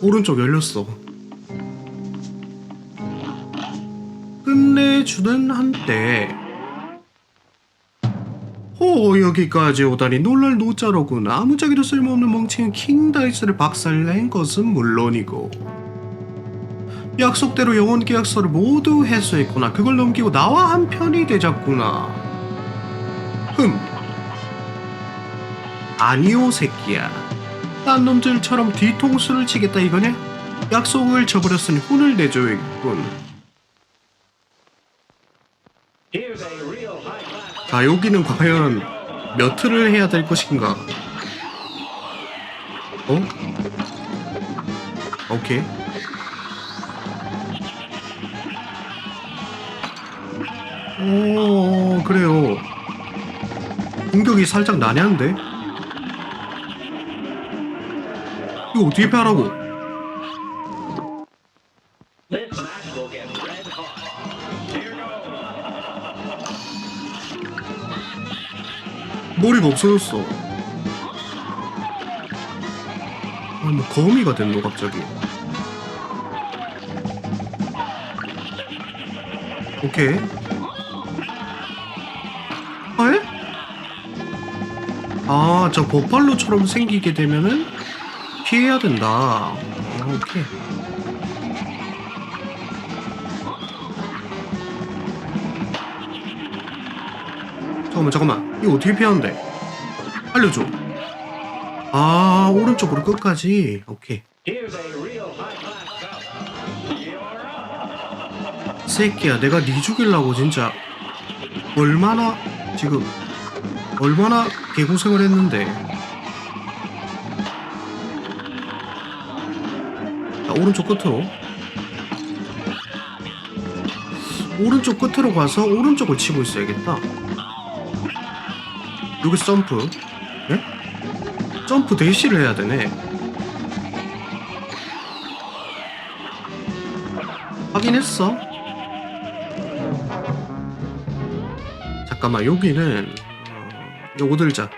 오른쪽 열렸어. 끝내주는 한때. 호 여기까지 오다니 놀랄 노자로군. 아무짝에도 쓸모없는 멍청인 킹다이스를 박살낸 것은 물론이고. 약속대로 영혼 계약서를 모두 해소했구나. 그걸 넘기고 나와 한 편이 되자꾸나. 흠. 아니오 새끼야 딴 놈들처럼 뒤통수를 치겠다 이거냐? 약속을 저버렸으니 혼을 내줘야겠군. 자 여기는 과연 몇 틀을 해야 될 것인가? 어? 오케이. 오 그래요. 공격이 살짝 난해한데? 이거 어떻게 패하라고? 머리가 없어졌어. 아, 뭐 거미가 됐노 갑자기. 오케이. 아, 에? 아, 저 버팔로처럼 생기게 되면은 피해야 된다. 아, 오케이. 잠깐만, 잠깐만. 이거 어떻게 피하는데? 알려줘. 아, 오른쪽으로 끝까지. 오케이. 새끼야, 내가 니 죽이려고 진짜 얼마나 지금 얼마나 개고생을 했는데. 오른쪽 끝으로. 오른쪽 끝으로 가서 오른쪽을 치고 있어야겠다. 여기서 점프. 예? 점프 대시를 해야 되네. 확인했어. 잠깐만 여기는 어, 요거 들자.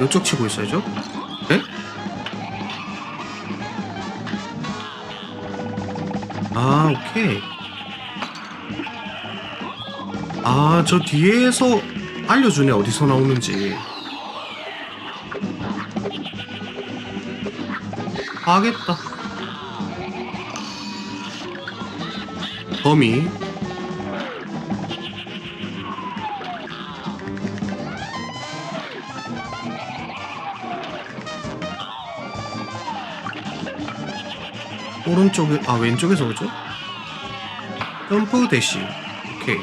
요쪽 치고 있어야죠. 네? 아 오케이. 아 저 뒤에서 알려주네 어디서 나오는지. 하겠다. 범위. 오른쪽에 아 왼쪽에서 오죠? 점프 대시 오케이.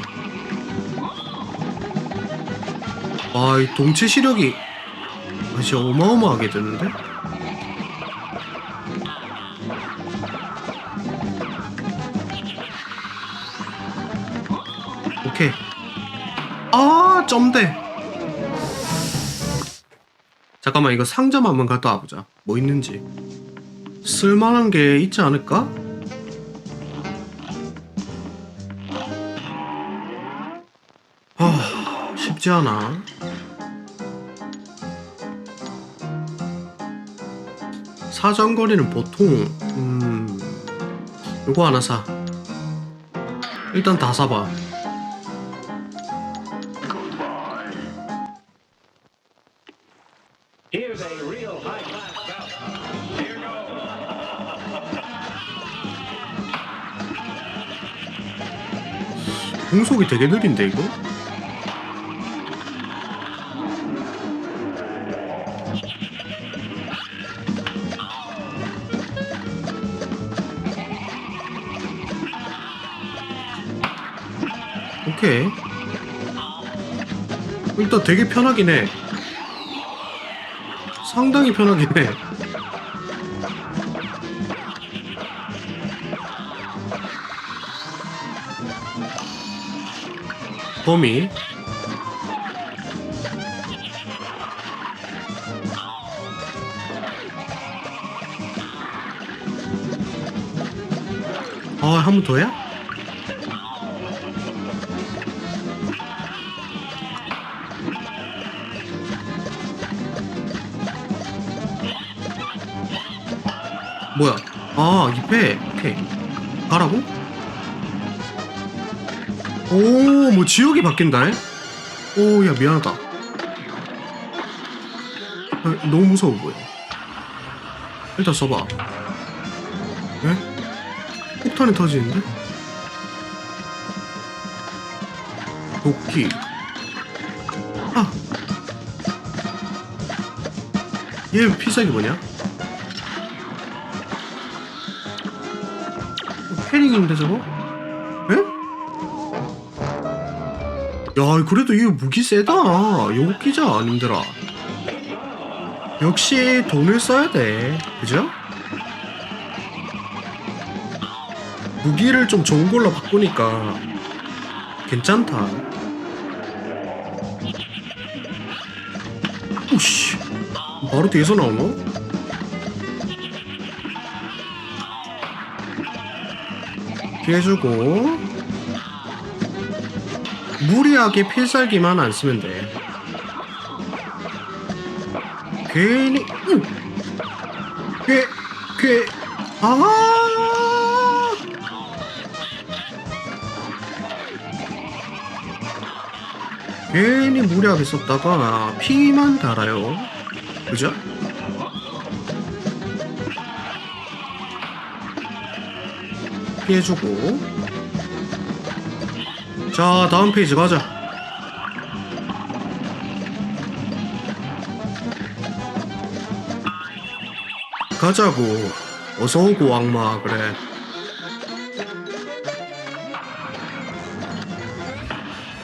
아이 동체 시력이 아, 진짜 어마어마하게 드는데? 오케이. 아 점대. 잠깐만 이거 상점 한번 갔다 와보자. 뭐 있는지 쓸만한 게 있지 않을까? 아, 쉽지 않아. 사정거리는 보통 음 요거 하나 사. 일단 다 사봐. 공속이 되게 느린데 이거? 오케이. 일단 되게 편하긴 해. 상당히 편하긴 해. 도미 아 한 번 더야? 뭐야 아 입회 오케이 가라고? 오, 뭐 지역이 바뀐다. 오, 야, 미안하다. 아, 너무 무서워 보여. 일단 써봐. 예? 폭탄이 터지는데? 도끼. 아! 얘 필살기 뭐냐? 패링인데 저거? 야 그래도 이거 무기 세다. 용기자 님들아. 역시 돈을 써야 돼. 그죠? 무기를 좀 좋은 걸로 바꾸니까 괜찮다. 오씨 바로 뒤에서 나오노? 피해주고 무리하게 필살기만 안 쓰면 돼 괜히 응. 괜, 괜, 아 괜히 무리하게 썼다가 피만 달아요 그죠? 피해주고 자 다음 페이지 가자. 가자고. 어서오고 악마. 그래.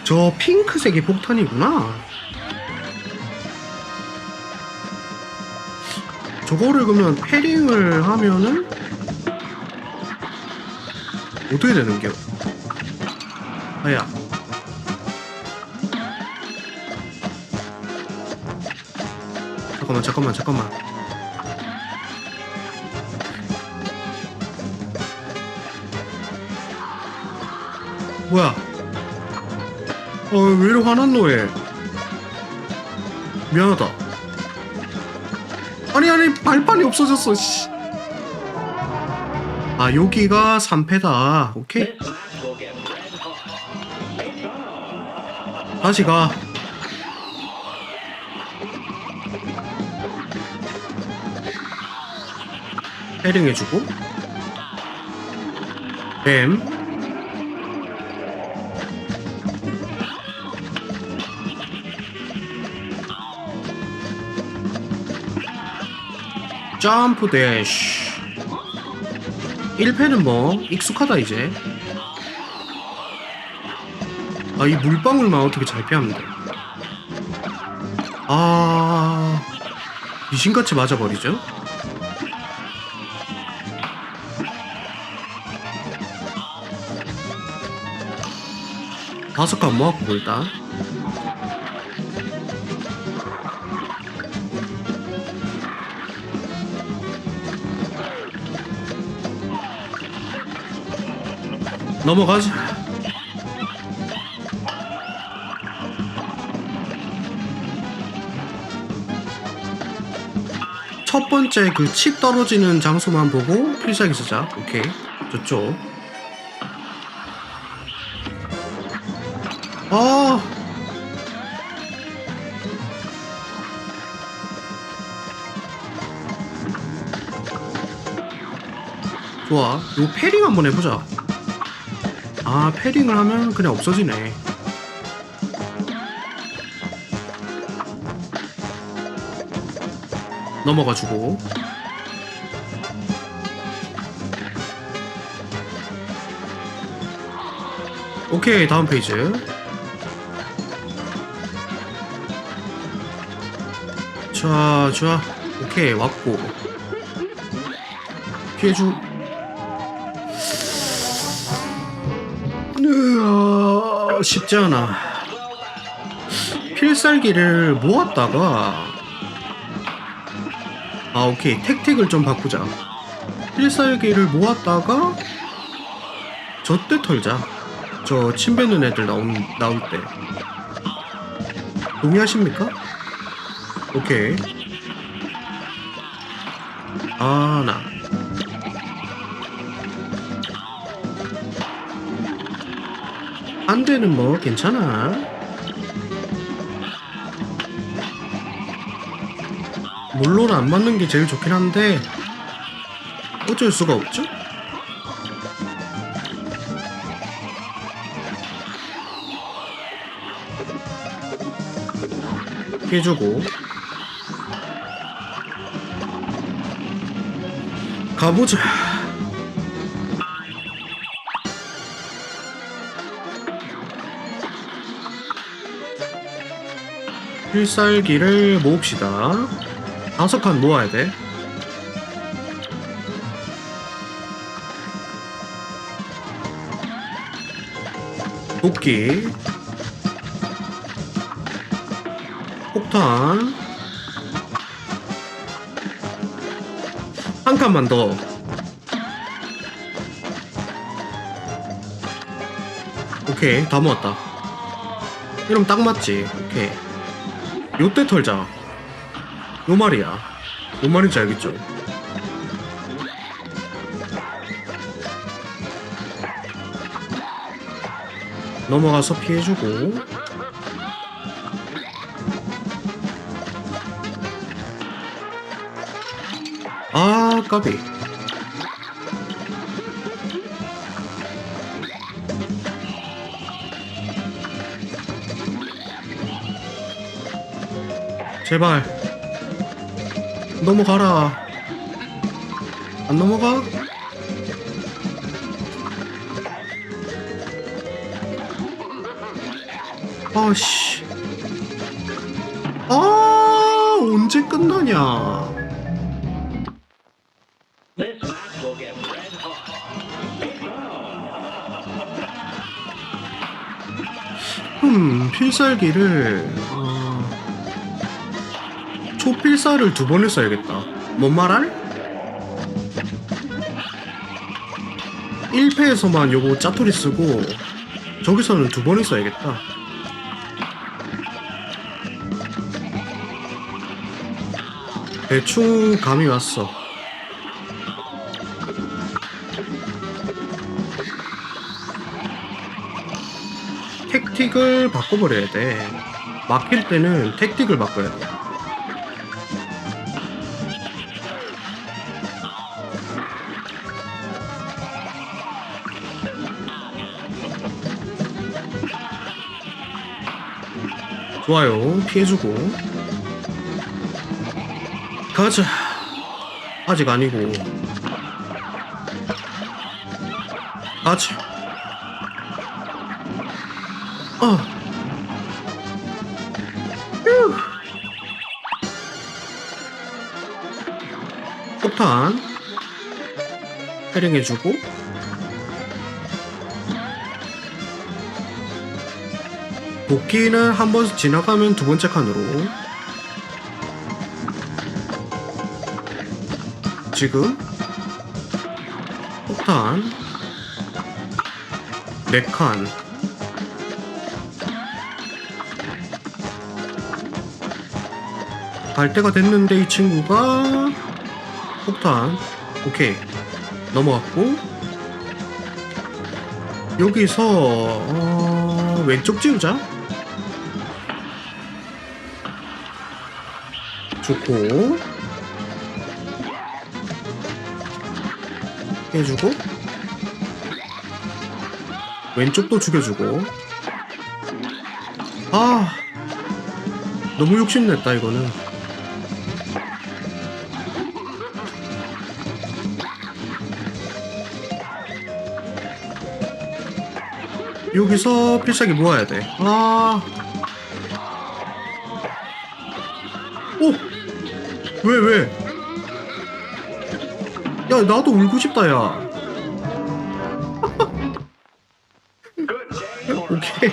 저 핑크색이 폭탄이구나. 저거를 그러면 패링을 하면은 어떻게 되는겨? 아야. 잠깐만, 잠깐만, 잠깐만. 뭐야? 어, 왜 이리 화난 노예? 미안하다. 아니, 아니, 발판이 없어졌어, 씨. 아, 여기가 3패다. 오케이. 다시 가. 패링 해주고. 뱀. 점프 대쉬. 1패는 뭐, 익숙하다, 이제. 아, 이 물방울만 어떻게 잘 돼. 아, 귀신같이 맞아버리죠? 다섯 칸 모았고, 일단. 넘어가자. 첫 번째 그 칩 떨어지는 장소만 보고 필살기 쓰자. 오케이. 저쪽. 아. 좋아. 요 패링 한번 해보자. 아, 패링을 하면 그냥 없어지네. 넘어가지고. 오케이 다음 페이지. 자, 자, 오케이 왔고. 피해주. 으아, 쉽지 않아. 필살기를 모았다가 아 오케이. 택틱을 좀 바꾸자. 필살기를 모았다가 저 때 털자. 저 침 뱉는 애들 나온, 나올 때. 동의하십니까? 오케이. 아나. 안 되는 뭐? 괜찮아. 물론 안 맞는 게 제일 좋긴 한데 어쩔 수가 없죠. 해주고 가보자. 필살기를 모읍시다. 다섯 칸 모아야 돼. 도끼. 폭탄. 한 칸만 더. 오케이, 다 모았다. 이러면 딱 맞지. 오케이. 요때 털자. 요 말이야. 뭔 말인지 알겠죠? 넘어가서 피해주고 아 까비 제발 넘어가라 안 넘어가? 아씨 아 언제 끝나냐. 음 필살기를 어... 초필살을 두 번을 써야겠다. 뭔 말할? 1패에서만 요거 짜투리 쓰고 저기서는 두 번을 써야겠다. 대충 감이 왔어. 택틱을 바꿔버려야 돼. 막힐 때는 택틱을 바꿔야 돼 좋아요. 피해주고. 가자. 아직 아니고. 가자. 어. 휴. 폭탄. 해링해주고 복귀는 한번 지나가면 두 번째 칸으로. 지금 폭탄 네칸. 갈 때가 됐는데 이 친구가 폭탄. 오케이. 넘어갔고. 여기서 어, 왼쪽 지우자 좋고 해주고 왼쪽도 죽여주고 아 너무 욕심냈다 이거는 여기서 필살기 모아야 돼. 아. 오! 왜, 왜? 야, 나도 울고 싶다, 야. 오케이.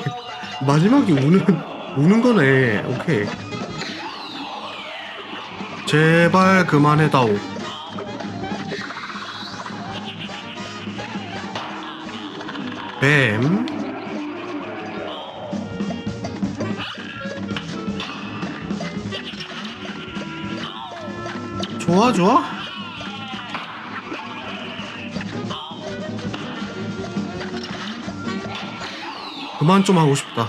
마지막에 우는, 우는 거네. 오케이. 제발 그만해다오. 뱀. 도와줘? 그만 좀 하고 싶다.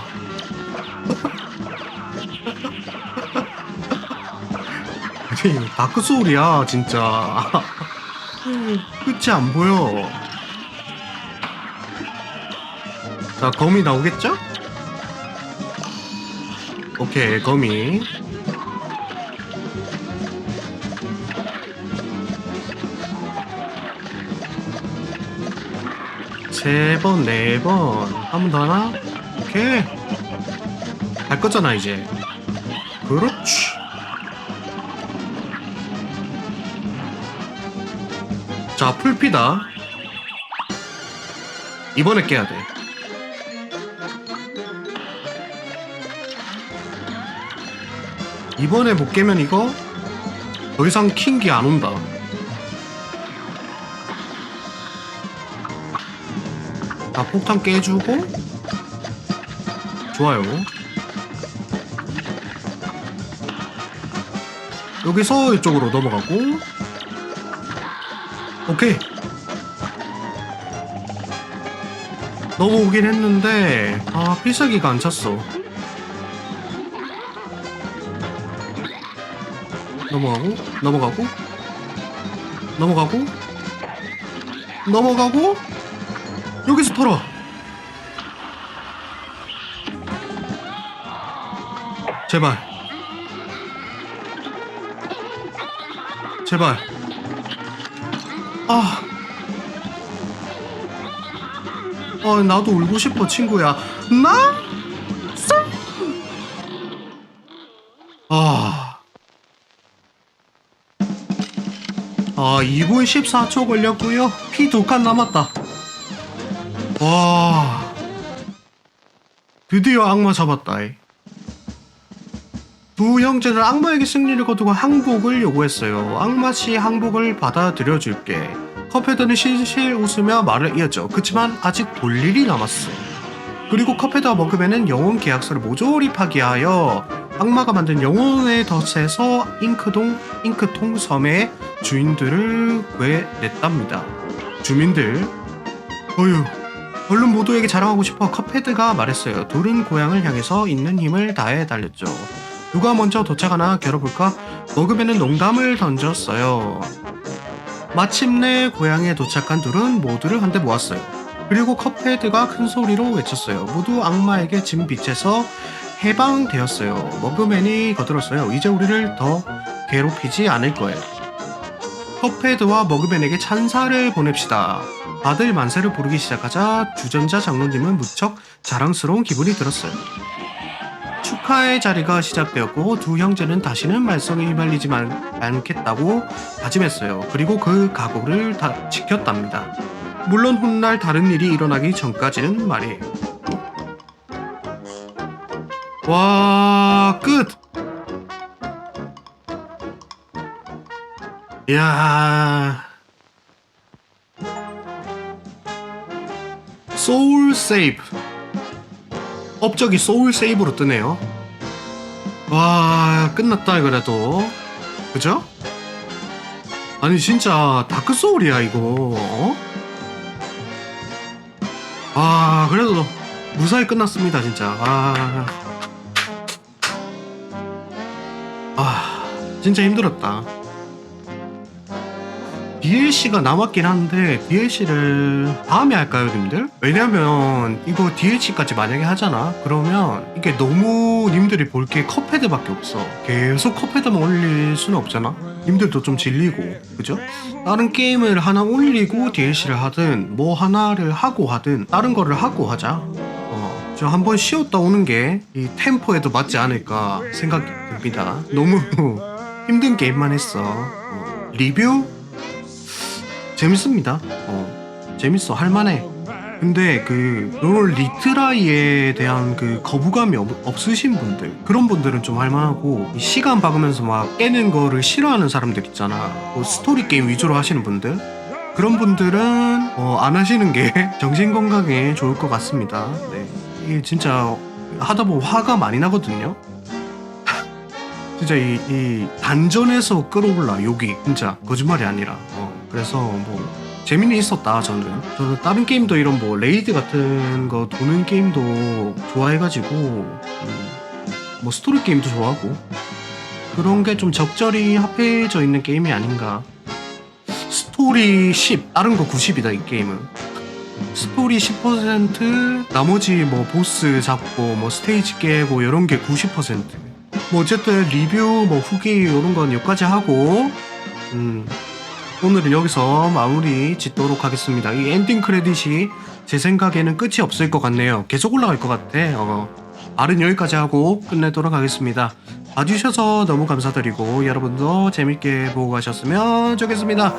아니, 다크 소울이야, 진짜. 끝이 안 보여. 자, 거미 나오겠죠? 오케이, 거미. 세 번, 네 번. 한 번 더 하나? 오케이. 할 거잖아, 이제. 그렇지. 자, 풀피다. 이번에 깨야 돼. 이번에 못 깨면 이거 더 이상 킹기 안 온다. 자, 폭탄 깨주고. 좋아요. 여기서 이쪽으로 넘어가고. 오케이. 넘어오긴 했는데, 아, 필살기가 안 찼어. 넘어가고, 넘어가고, 넘어가고, 넘어가고, 여기서 털어. 제발. 제발. 아. 아, 나도 울고 싶어, 친구야. 나? 쏠? 아. 아, 2분 14초 걸렸고요. 피 두 칸 남았다. 와. 드디어 악마 잡았다. 이. 두 형제는 악마에게 승리를 거두고 항복을 요구했어요. 악마씨 항복을 받아들여 줄게. 컵헤드는 실실 웃으며 말을 이었죠. 그치만 아직 볼 일이 남았어. 그리고 컵헤드와 머그맨은 영혼 계약서를 모조리 파기하여 악마가 만든 영혼의 덫에서 잉크동 잉크통 섬의 주인들을 구해냈답니다. 주민들, 어휴, 얼른 모두에게 자랑하고 싶어 컵헤드가 말했어요. 둘은 고향을 향해서 있는 힘을 다해 달렸죠. 누가 먼저 도착하나 겨뤄볼까? 머그맨은 농담을 던졌어요. 마침내 고향에 도착한 둘은 모두를 한데 모았어요. 그리고 컵헤드가 큰 소리로 외쳤어요. 모두 악마에게 진 빛에서 해방되었어요. 머그맨이 거들었어요. 이제 우리를 더 괴롭히지 않을 거예요. 컵헤드와 머그맨에게 찬사를 보냅시다. 다들 만세를 부르기 시작하자 주전자 장로님은 무척 자랑스러운 기분이 들었어요. 축하의 자리가 시작되었고 두 형제는 다시는 말썽에 휘말리지 말- 않겠다고 다짐했어요. 그리고 그 각오를 다 지켰답니다. 물론 훗날 다른 일이 일어나기 전까지는 말이에요. 와, 끝! 이야. 소울 세이브. 업적이 소울 세이브로 뜨네요. 와, 끝났다, 그래도. 그죠? 아니, 진짜, 다크 소울이야, 이거. 어? 아, 그래도 무사히 끝났습니다, 진짜. 아. 아, 진짜 힘들었다. DLC가 남았긴 한데 DLC를 다음에 할까요, 님들? 왜냐면 이거 DLC까지 만약에 하잖아. 그러면 이게 너무 님들이 볼 게 컵헤드밖에 없어. 계속 컵헤드만 올릴 수는 없잖아. 님들도 좀 질리고, 그죠? 다른 게임을 하나 올리고 DLC를 하든 뭐 하나를 하고 하든 다른 거를 하고 하자. 어, 저 한번 쉬었다 오는 게 이 템포에도 맞지 않을까 생각이 듭니다. 너무 힘든 게임만 했어. 어, 리뷰 재밌습니다. 어, 재밌어. 할만해. 근데 그 롤 리트라이에 대한 그 거부감이 없, 없으신 분들 그런 분들은 좀 할만하고 이 시간 박으면서 막 깨는 거를 싫어하는 사람들 있잖아 뭐 스토리 게임 위주로 하시는 분들 그런 분들은 어, 안 하시는 게 정신 건강에 좋을 것 같습니다. 네. 이게 진짜 하다 보면 화가 많이 나거든요. 진짜 이, 이 단전에서 끌어올라 욕이 진짜 거짓말이 아니라 어, 그래서 뭐 재미는 있었다 저는. 저는 다른 게임도 이런 뭐 레이드 같은 거 도는 게임도 좋아해가지고 음, 뭐 스토리 게임도 좋아하고. 그런 게 좀 적절히 합해져 있는 게임이 아닌가. 스토리 10 다른 거 90이다 이 게임은. 스토리 10% 나머지 뭐 보스 잡고 뭐 스테이지 깨고 이런 게 90%뭐 어쨌든 리뷰 뭐 후기 이런 건 여기까지 하고 음 오늘은 여기서 마무리 짓도록 하겠습니다. 이 엔딩 크레딧이 제 생각에는 끝이 없을 것 같네요. 계속 올라갈 것 같아. 어. 말은 여기까지 하고 끝내도록 하겠습니다. 봐주셔서 너무 감사드리고 여러분도 재밌게 보고 가셨으면 좋겠습니다.